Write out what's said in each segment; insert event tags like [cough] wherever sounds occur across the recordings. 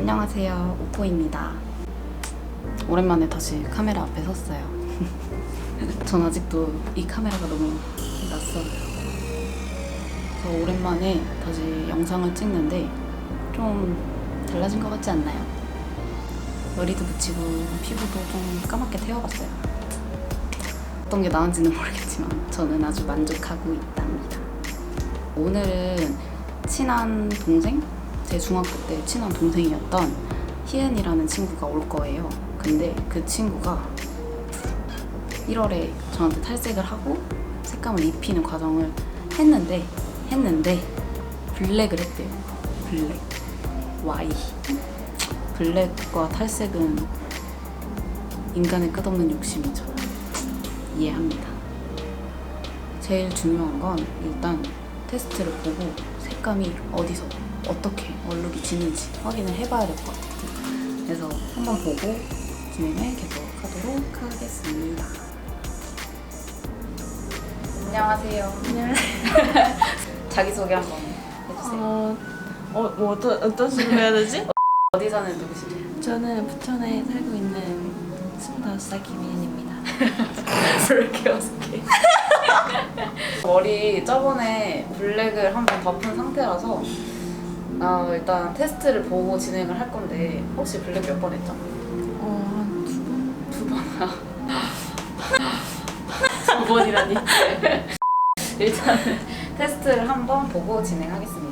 안녕하세요. 오포입니다. 오랜만에 다시 카메라 앞에 섰어요. [laughs] 전 아직도 이 카메라가 너무 낯설어요. 그래서 오랜만에 다시 영상을 찍는데 좀 달라진 것 같지 않나요? 머리도 붙이고 피부도 좀 까맣게 태워봤어요. 어떤 게 나은지는 모르겠지만 저는 아주 만족하고 있답니다. 오늘은 친한 동생? 제 중학교 때 친한 동생이었던 희은이라는 친구가 올 거예요. 근데 그 친구가 1월에 저한테 탈색을 하고 색감을 입히는 과정을 했는데 했는데 블랙을 했대요. 블랙. Y. 블랙과 탈색은 인간의 끝없는 욕심이죠. 이해합니다. 제일 중요한 건 일단 테스트를 보고 색감이 어디서 어떻게 얼룩이 지는지 확인을 해봐야 될 것 같아요. 그래서 한번 보고 진행을 계속 하도록 하겠습니다. 안녕하세요. [laughs] 자기소개 한번 해주세요. 어, 어, 뭐 어떤, 어떤 식으로 해야 되지? [laughs] 어디 사는 누구시죠? 저는 부천에 살고 있는 25살 김희은입니다. [laughs] 왜 이렇게 어색해? 머리 저번에 블랙을 한번 덮은 상태라서 아, 일단 테스트를 보고 진행을 할 건데 혹시 블랙 몇 번 했죠? 어, 한 두 번? 두 번. 두 번이라니. [laughs] 일단 테스트를 한번 보고 진행하겠습니다.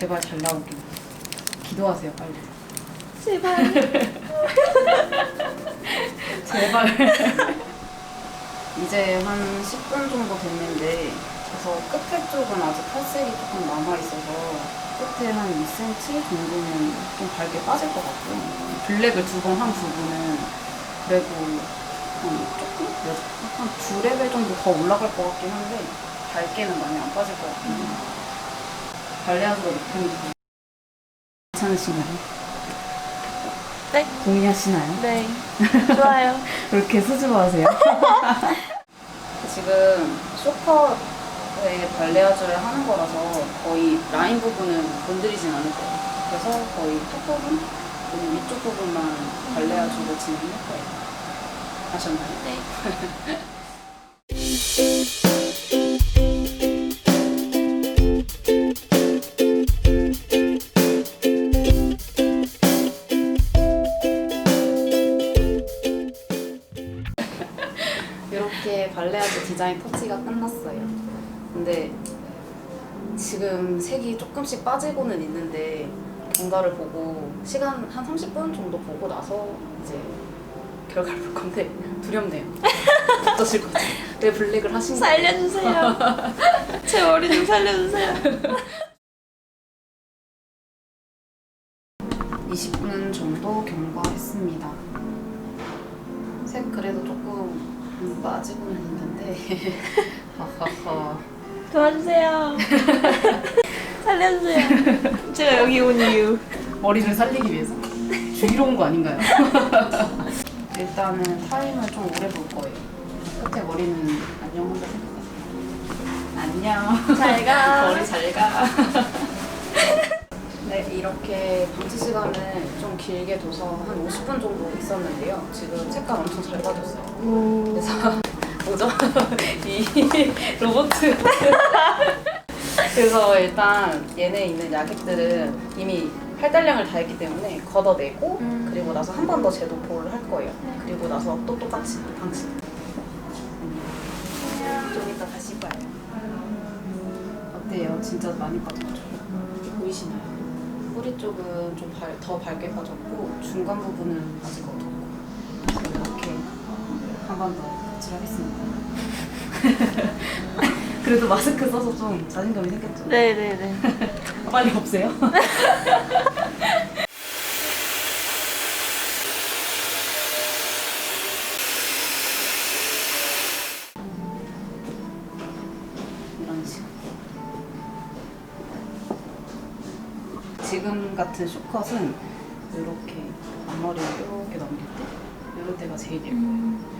제발 잘 나오길 기도하세요 빨리. 제발. [laughs] 제발. 이제 한 10분 정도 됐는데 그래서 끝에 쪽은 아직 탈색이 조금 남아 있어서 끝에 한 2cm 정도는 좀 밝게 빠질 것 같고 블랙을 두 번 한 부분은 그래도 한 조금 몇- 한두 레벨 정도 더 올라갈 것 같긴 한데 밝게는 많이 안 빠질 것 같긴 해요. 높은 괜찮으신가요? 네. 동의하시나요? 네. 좋아요. [laughs] 왜 이렇게 수줍어하세요? [laughs] 지금 쇼컷에 발레아주를 하는 거라서 거의 라인 부분은 건드리진 않을 거예요. 그래서 거의 톡부분, 그리고 위쪽 부분만 발레아주로 진행할 거예요. 아셨나요? 네. [laughs] 디자인 터치가 끝났어요. 근데 지금 색이 조금씩 빠지고는 있는데 경과를 보고 시간 한 30분 정도 보고 나서 이제 결과를 볼 건데 [laughs] 두렵네요. 어떠실 것 같아요? 왜 블랙을 하신 거예요? 살려주세요. [laughs] 제 머리 좀 살려주세요. [laughs] 음, 빠지고는 있는데 도와주세요. [laughs] 살려주세요. 제가 여기 온 이유. 머리를 살리기 위해서 주기로 온 거 아닌가요? [laughs] 일단은 타임을 좀 오래 볼 거예요. 끝에 머리는 안녕한다 생각하세요. 안녕. 잘 가. [laughs] 머리 잘 가. 네, 이렇게 방치 시간을 좀 길게 둬서 한 50분 정도 있었는데요. 지금 색감 엄청 잘 빠졌어요. 오. 그래서 뭐죠? [laughs] 이 로봇 그래서 일단 얘네 있는 야객들은 이미 팔달량을 다 했기 때문에 걷어내고 음. 그리고 나서 한 번 더 재도포를 할 거예요. 그리고 나서 또 똑같이 또 방식. 좀 이따 다시 봐요. 어때요? 진짜 많이 빠졌죠? 보이시나요? 뿌리 쪽은 좀 더 밝게 빠졌고 중간 부분은 아직 어둡고 이렇게 한 번 더 칠하겠습니다. [laughs] 그래도 마스크 써서 좀 자신감이 생겼죠? 네네네. [laughs] 빨리 없애요. [laughs] 이런 식으로. 지금 같은 쇼컷은 이렇게 앞머리를 이렇게 넘길 때 이럴 때가 제일 예뻐요. 음.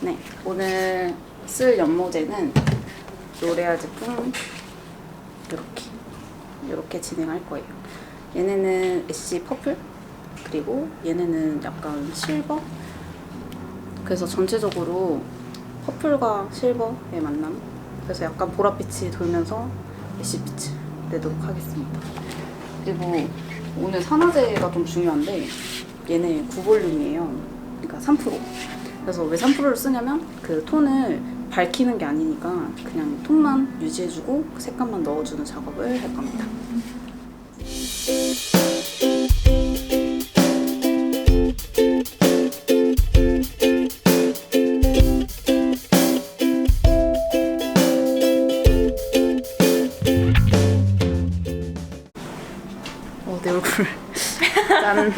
네, 오늘 쓸 연모제는 로레알 제품 이렇게 이렇게 진행할 거예요. 얘네는 애쉬 퍼플 그리고 얘네는 약간 실버. 그래서 전체적으로 퍼플과 실버의 만남. 그래서 약간 보랏빛이 돌면서 애쉬빛을 내도록 하겠습니다. 그리고 오늘 산화제가 좀 중요한데 얘네 9볼륨이에요. 그러니까 3%. 그래서 왜 3%를 쓰냐면 그 톤을 밝히는 게 아니니까 그냥 톤만 유지해주고 그 색감만 넣어주는 작업을 할 겁니다. 어, 내 얼굴 [laughs] 짠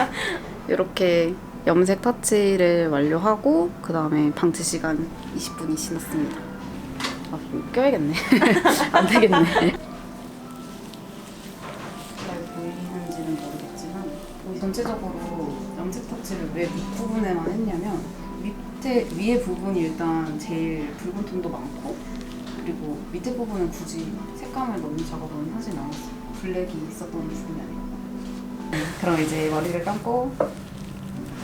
이렇게 염색 터치를 완료하고 그 다음에 방치 시간 20분이 지났습니다. 아, 좀 껴야겠네. [laughs] 안 되겠네. 잘 보이는지는 모르겠지만 전체적으로 염색 터치를 왜 밑부분에만 했냐면 밑에 위에 부분이 일단 제일 붉은 톤도 많고 그리고 밑에 부분은 굳이 색감을 넣는 작업은 하진 않았어요. 블랙이 있었던 부분이 아니고. 그럼 이제 머리를 감고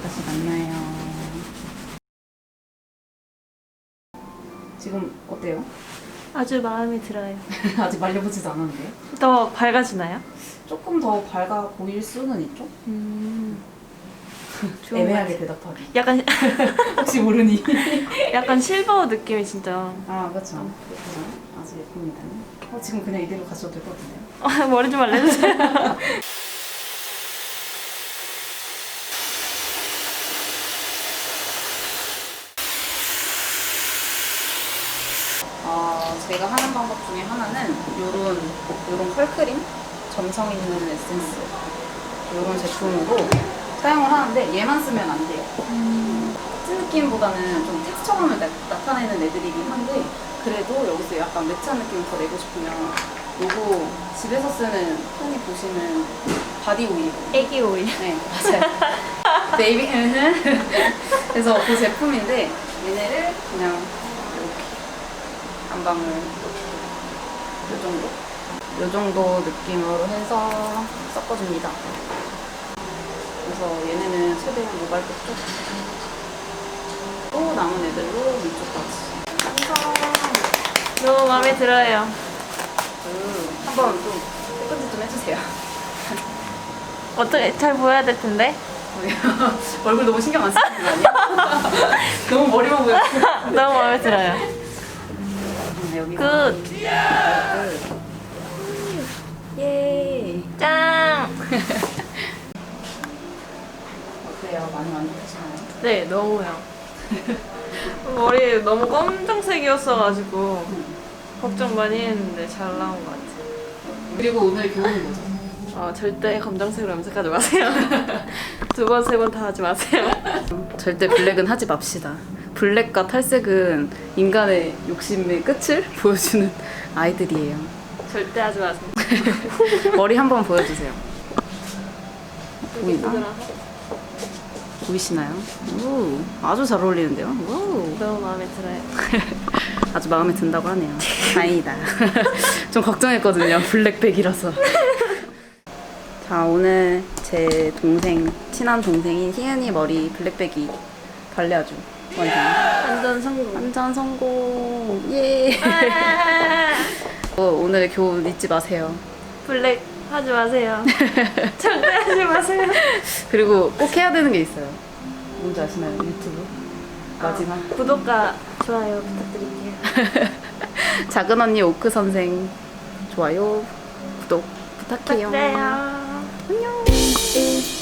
다시 만나요. 지금 어때요? 아주 마음에 들어요. [laughs] 아직 말려보지도 않았는데요? 더 밝아지나요? 조금 더 밝아 보일 수는 있죠? 음. [laughs] 좋은 애매하게 대답하기. 약간 [laughs] 혹시 모르니? 약간 실버 느낌이 진짜 아, 그렇죠. 그렇죠. 아주 예쁩니다. 어, 지금 그냥 이대로 가셔도 될 것 같은데요? 어, 머리 좀 말려주세요. 어, 제가 하는 방법 중에 하나는 요런 요런 컬크림 점성 있는 에센스 요런 제품으로 사용을 하는데 얘만 쓰면 안 돼요. 찐 느낌보다는 좀 텍스처감을 나, 나타내는 애들이긴 한데 그래도 여기서 약간 매트한 느낌을 더 내고 싶으면 요거 집에서 쓰는 흔히 보시는 바디 오일 애기 오일. 네, 맞아요. [laughs] 베이비. [laughs] 그래서 그 제품인데 얘네를 그냥 이렇게 한 방울 요 정도, 요 정도 느낌으로 해서 섞어줍니다. 그래서 얘네는 최대한 모발도 쪽, 또 남은 애들로 위쪽까지. 완성. 너무 마음에 들어요. 그 한번 좀 끝까지 좀 해주세요. [laughs] 어떻게 잘 보여야 될 텐데. [laughs] 얼굴 너무 신경 안 쓰는 거 아니야? [laughs] 너무 머리만 보여. 너무 마음에 들어요. 여기 굿. 예. 짱. [laughs] 어때요? 많이 만족하시나요? 네, 너무요. 머리 너무 검정색이었어가지고 걱정 많이 했는데 잘 나온 것 같아요. 그리고 오늘 교훈이 뭐죠? 어, 절대 검정색으로 염색하지 마세요. [laughs] 두 번, 세 번 다 하지 마세요. 절대 블랙은 하지 맙시다. 블랙과 탈색은 인간의 욕심의 끝을 [laughs] 보여주는 아이들이에요. 절대 하지 마세요. [laughs] 머리 한번 보여주세요. 보이나? 보이시나요? 오, 아주 잘 어울리는데요? 오. 너무 마음에 들어요. [laughs] 아주 마음에 든다고 하네요. 다행이다. 좀 걱정했거든요. 블랙백이라서. 자, 오늘 제 동생, 친한 동생인 희은이 머리 블랙백이 발레아주 완성. 완전 성공. 완전 성공. 예. [laughs] 어, 오늘의 교훈 잊지 마세요. 블랙 하지 마세요. 절대 하지 마세요. [laughs] 그리고 꼭 해야 되는 게 있어요. 뭔지 아시나요? 유튜브. 마지막. 구독과 좋아요 부탁드릴게요. [laughs] 작은 언니 오크 선생 좋아요, 구독 부탁해요. 부탁드려요. 안녕.